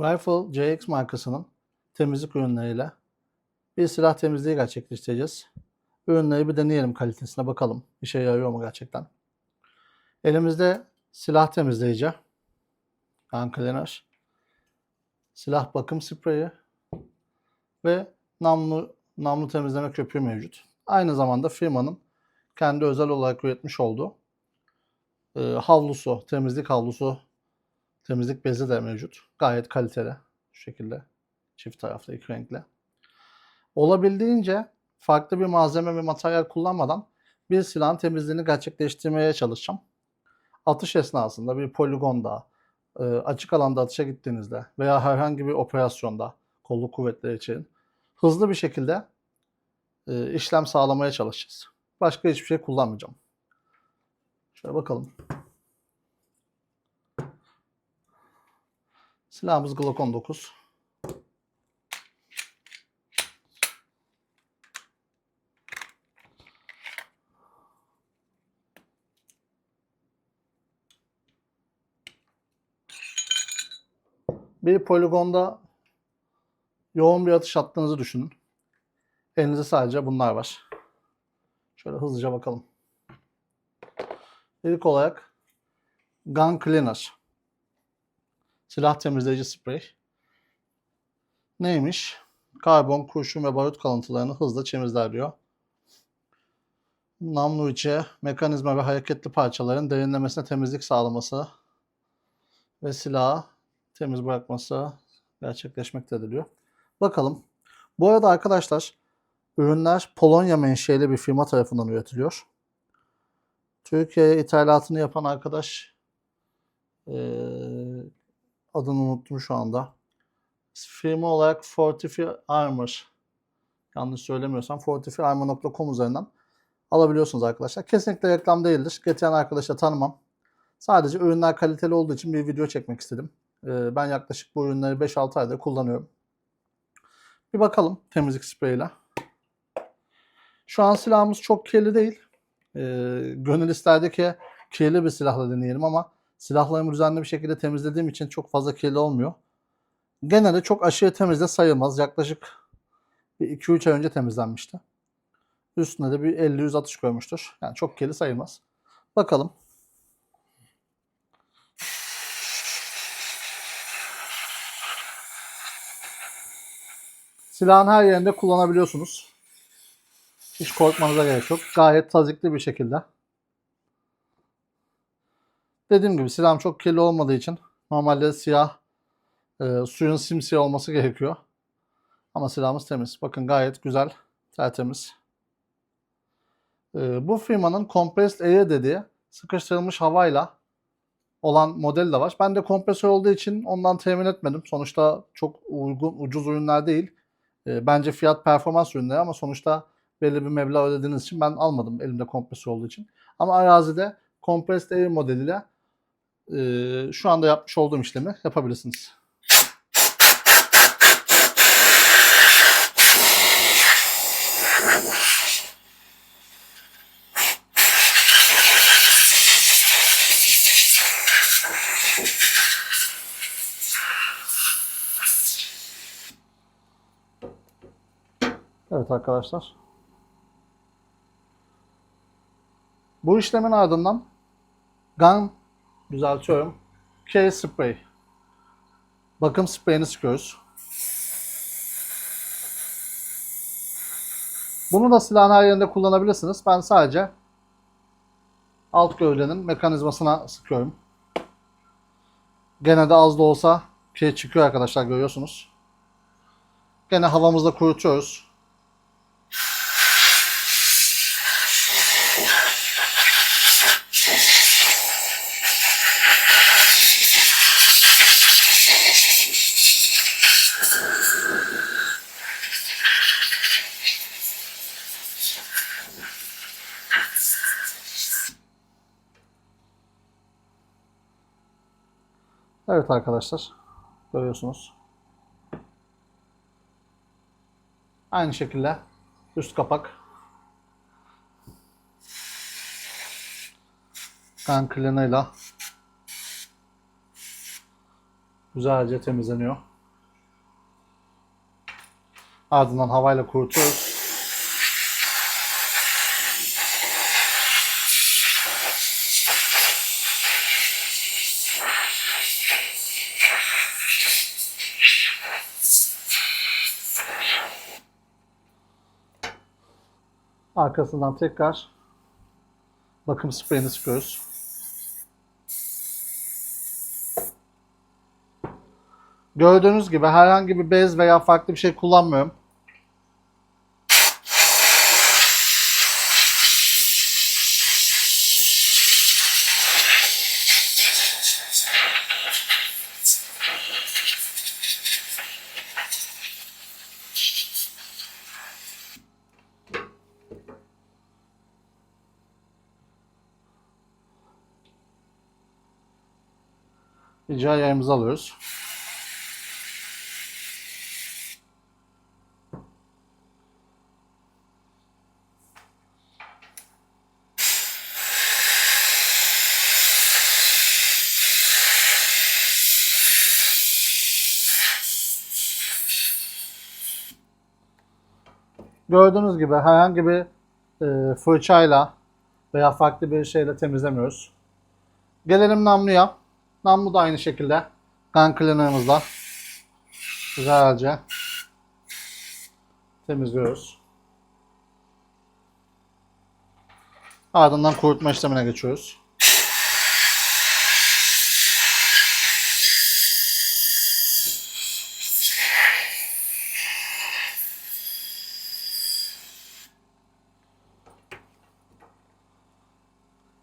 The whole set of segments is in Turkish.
Rifle JX markasının temizlik ürünleriyle bir silah temizliği gerçekleştireceğiz. Ürünleri bir deneyelim kalitesine bakalım. İşe yarıyor mu gerçekten? Elimizde silah temizleyici, gun cleaner, silah bakım spreyi ve namlu namlu temizleme köpüğü mevcut. Aynı zamanda firmanın kendi özel olarak üretmiş olduğu e, havlusu, temizlik havlusu, temizlik bezi de mevcut. Gayet kaliteli. Şu şekilde çift taraflı iki renkli. Olabildiğince farklı bir malzeme ve materyal kullanmadan bir silahın temizliğini gerçekleştirmeye çalışacağım. Atış esnasında bir poligonda, e, açık alanda atışa gittiğinizde veya herhangi bir operasyonda kolluk kuvvetleri için hızlı bir şekilde e, işlem sağlamaya çalışacağız. Başka hiçbir şey kullanmayacağım. Şöyle bakalım. Silahımız Glock 19. Bir poligonda yoğun bir atış attığınızı düşünün. Elinizde sadece bunlar var. Şöyle hızlıca bakalım. İlk olarak Gun Cleaner. Silah temizleyici sprey. Neymiş? Karbon, kurşun ve barut kalıntılarını hızla temizler diyor. Namlu içi, mekanizma ve hareketli parçaların derinlemesine temizlik sağlaması ve silahı temiz bırakması gerçekleşmektedir diyor. Bakalım. Bu arada arkadaşlar ürünler Polonya menşeli bir firma tarafından üretiliyor. Türkiye'ye ithalatını yapan arkadaş adını unuttum şu anda. Firma olarak Fortify Armor yanlış söylemiyorsam fortifyarmor.com üzerinden alabiliyorsunuz arkadaşlar. Kesinlikle reklam değildir. Getiren arkadaşı da tanımam. Sadece ürünler kaliteli olduğu için bir video çekmek istedim. Eee, ben yaklaşık bu ürünleri 5-6 aydır kullanıyorum. Bir bakalım temizlik spreyiyle. Şu an silahımız çok kirli değil. Ee, gönül isterdi ki kirli bir silahla deneyelim ama silahlarımı düzenli bir şekilde temizlediğim için çok fazla kirli olmuyor. Genelde çok aşırı temiz de sayılmaz. Yaklaşık bir 2-3 ay önce temizlenmişti. Üstüne de bir 50-100 atış koymuştur. Yani çok kirli sayılmaz. Bakalım. Silahın her yerinde kullanabiliyorsunuz. Hiç korkmanıza gerek yok. Gayet tazikli bir şekilde. Dediğim gibi silahım çok kirli olmadığı için normalde siyah e, suyun simsiyah olması gerekiyor. Ama silahımız temiz. Bakın gayet güzel, tertemiz. E, bu firmanın Compressed Air dediği sıkıştırılmış havayla olan model de var. Ben de kompresör olduğu için ondan temin etmedim. Sonuçta çok uygun, ucuz ürünler değil. E, bence fiyat performans ürünleri ama sonuçta belli bir meblağ ödediğiniz için ben almadım elimde kompresör olduğu için. Ama arazide Compressed Air modeliyle e, şu anda yapmış olduğum işlemi yapabilirsiniz. Evet arkadaşlar. Bu işlemin ardından gun düzeltiyorum. K spray. Bakım spreyini sıkıyoruz. Bunu da silahın her yerinde kullanabilirsiniz. Ben sadece alt gövdenin mekanizmasına sıkıyorum. Gene de az da olsa şey çıkıyor arkadaşlar görüyorsunuz. Gene havamızda kurutuyoruz. Evet arkadaşlar. Görüyorsunuz. Aynı şekilde üst kapak kan klanıyla güzelce temizleniyor. Ardından havayla kurutuyoruz. Arkasından tekrar bakım spreyini sıkıyoruz. Gördüğünüz gibi herhangi bir bez veya farklı bir şey kullanmıyorum. Rica yayımızı alıyoruz. Gördüğünüz gibi herhangi bir e, fırçayla veya farklı bir şeyle temizlemiyoruz. Gelelim namluya. Namlu da aynı şekilde gun cleaner'ımızla güzelce temizliyoruz. Ardından kurutma işlemine geçiyoruz.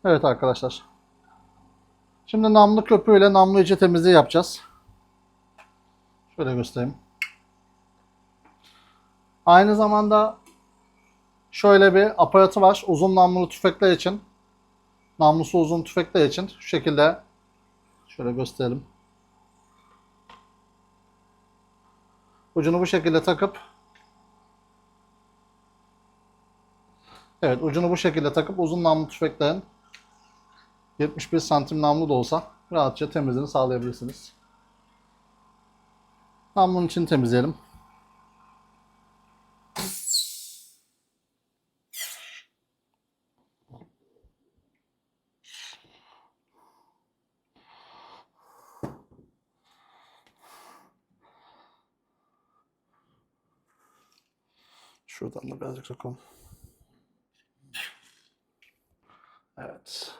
Evet arkadaşlar. Şimdi namlu köpüğüyle namlu içi temizliği yapacağız. Şöyle göstereyim. Aynı zamanda şöyle bir aparatı var. Uzun namlulu tüfekler için. Namlusu uzun tüfekler için şu şekilde şöyle gösterelim. Ucunu bu şekilde takıp Evet ucunu bu şekilde takıp uzun namlu tüfeklerin 71 santim namlu da olsa rahatça temizliğini sağlayabilirsiniz. Namlunun içini temizleyelim. Şuradan da birazcık sokalım. Evet.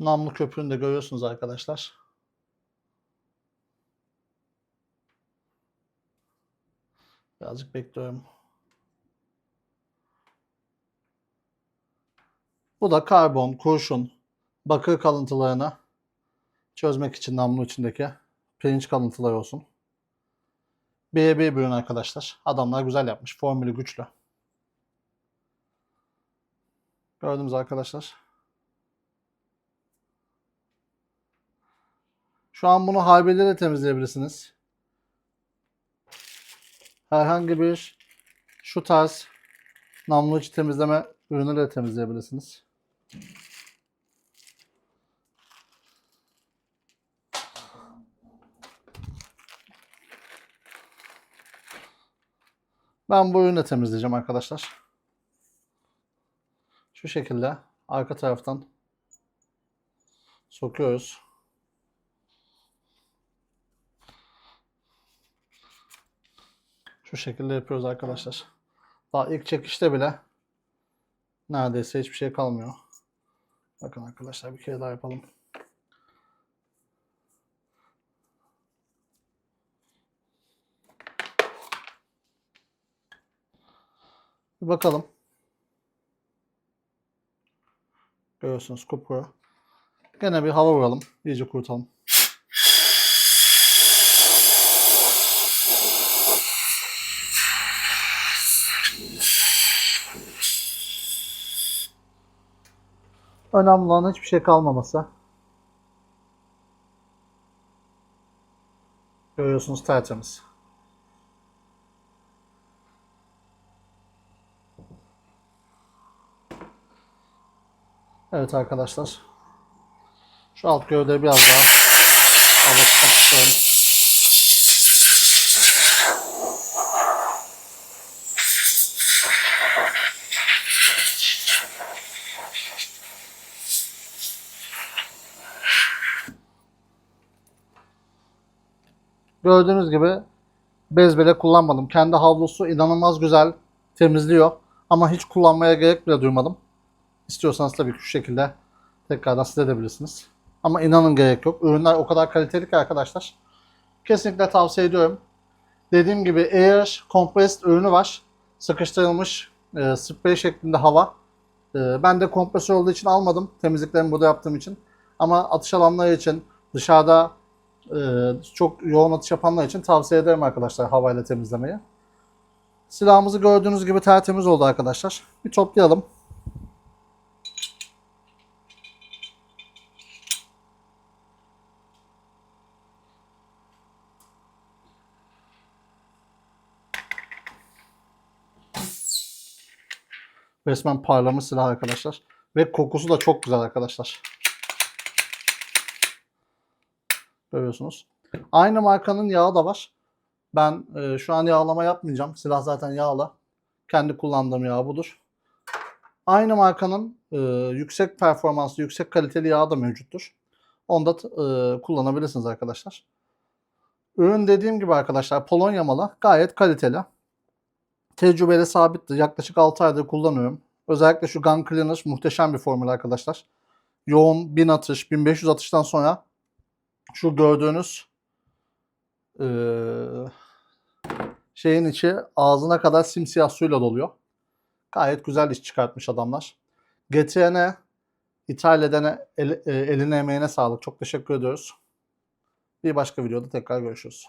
Namlu köpüğünü de görüyorsunuz arkadaşlar. Birazcık bekliyorum. Bu da karbon, kurşun, bakır kalıntılarını çözmek için namlu içindeki pirinç kalıntıları olsun. Birebir bir arkadaşlar. Adamlar güzel yapmış. Formülü güçlü. Gördünüz arkadaşlar. Şu an bunu harbiyle temizleyebilirsiniz. Herhangi bir şu tarz namlu içi temizleme ürünü de temizleyebilirsiniz. Ben bu ürünü de temizleyeceğim arkadaşlar. Şu şekilde arka taraftan sokuyoruz. Şu şekilde yapıyoruz arkadaşlar. Daha ilk çekişte bile neredeyse hiçbir şey kalmıyor. Bakın arkadaşlar bir kere daha yapalım. Bir bakalım. Görüyorsunuz kupkuru. Gene bir hava vuralım. İyice kurutalım. Önemli olan hiçbir şey kalmaması. Görüyorsunuz tertemiz. Evet arkadaşlar. Şu alt gövde biraz daha alışmak istiyorum. Gördüğünüz gibi bez bile kullanmadım. Kendi havlusu inanılmaz güzel temizliyor. Ama hiç kullanmaya gerek bile duymadım. İstiyorsanız tabii ki şu şekilde tekrardan silebilirsiniz. Ama inanın gerek yok. Ürünler o kadar kaliteli ki arkadaşlar. Kesinlikle tavsiye ediyorum. Dediğim gibi Air Compressed ürünü var. Sıkıştırılmış e, sprey şeklinde hava. E, ben de kompresör olduğu için almadım. Temizliklerimi burada yaptığım için. Ama atış alanları için dışarıda çok yoğun atış yapanlar için tavsiye ederim arkadaşlar havayla temizlemeyi. Silahımızı gördüğünüz gibi tertemiz oldu arkadaşlar. Bir toplayalım. Resmen parlamış silah arkadaşlar. Ve kokusu da çok güzel arkadaşlar. Görüyorsunuz. Aynı markanın yağı da var. Ben e, şu an yağlama yapmayacağım. Silah zaten yağlı. Kendi kullandığım yağ budur. Aynı markanın e, yüksek performanslı, yüksek kaliteli yağı da mevcuttur. Onu da e, kullanabilirsiniz arkadaşlar. Ürün dediğim gibi arkadaşlar Polonya malı gayet kaliteli. Tecrübeli sabittir. Yaklaşık 6 aydır kullanıyorum. Özellikle şu Gun Cleaner muhteşem bir formül arkadaşlar. Yoğun 1000 atış, 1500 atıştan sonra şu gördüğünüz eee, şeyin içi ağzına kadar simsiyah suyla doluyor. Gayet güzel iş çıkartmış adamlar. Getirene, ithal edene, el- e, eline emeğine sağlık. Çok teşekkür ediyoruz. Bir başka videoda tekrar görüşürüz.